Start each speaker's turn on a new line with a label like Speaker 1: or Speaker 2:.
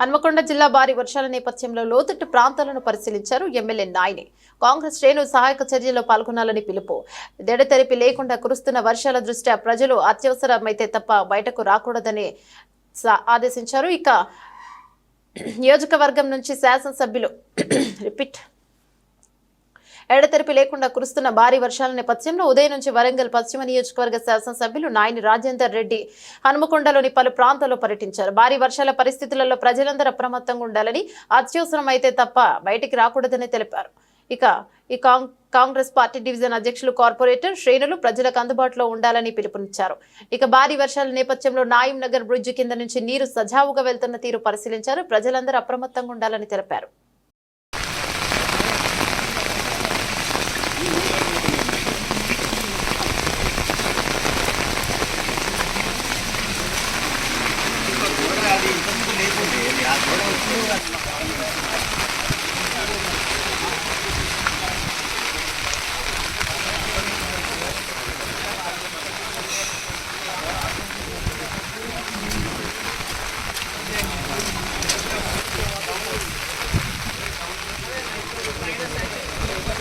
Speaker 1: హన్మకొండ జిల్లా భారీ వర్షాల నేపథ్యంలో లోతట్టు ప్రాంతాలను పరిశీలించారు ఎమ్మెల్యే నాయని. కాంగ్రెస్ శ్రేణులు సహాయక చర్యల్లో పాల్గొనాలని పిలుపు. దెడతెరిపి లేకుండా కురుస్తున్న వర్షాల దృష్ట్యా ప్రజలు అత్యవసరమైతే తప్ప బయటకు రాకూడదని ఆదేశించారు. ఇక నియోజకవర్గం నుంచి శాసనసభ్యులు రిపీట్ ఎడతెరిపి లేకుండా కురుస్తున్న భారీ వర్షాల నేపథ్యంలో ఉదయం నుంచి వరంగల్ పశ్చిమ నియోజకవర్గ శాసనసభ్యులు నాయని రాజేందర్ రెడ్డి హనుమకొండలోని పలు ప్రాంతాల్లో పర్యటించారు. భారీ వర్షాల పరిస్థితులలో ప్రజలందరూ అప్రమత్తంగా ఉండాలని అత్యవసరం అయితే తప్ప బయటికి రాకూడదని తెలిపారు. ఇక ఈ కాంగ్రెస్ పార్టీ డివిజన్ అధ్యక్షులు కార్పొరేటర్ శ్రేణులు ప్రజలకు అందుబాటులో ఉండాలని పిలుపునిచ్చారు. ఇక భారీ వర్షాల నేపథ్యంలో నాయం నగర్ బ్రిడ్జి కింద నుంచి నీరు సజావుగా వెళ్తున్న తీరు పరిశీలించారు. ప్రజలందరూ అప్రమత్తంగా ఉండాలని తెలిపారు.
Speaker 2: ఇబ్బంది లేకుండే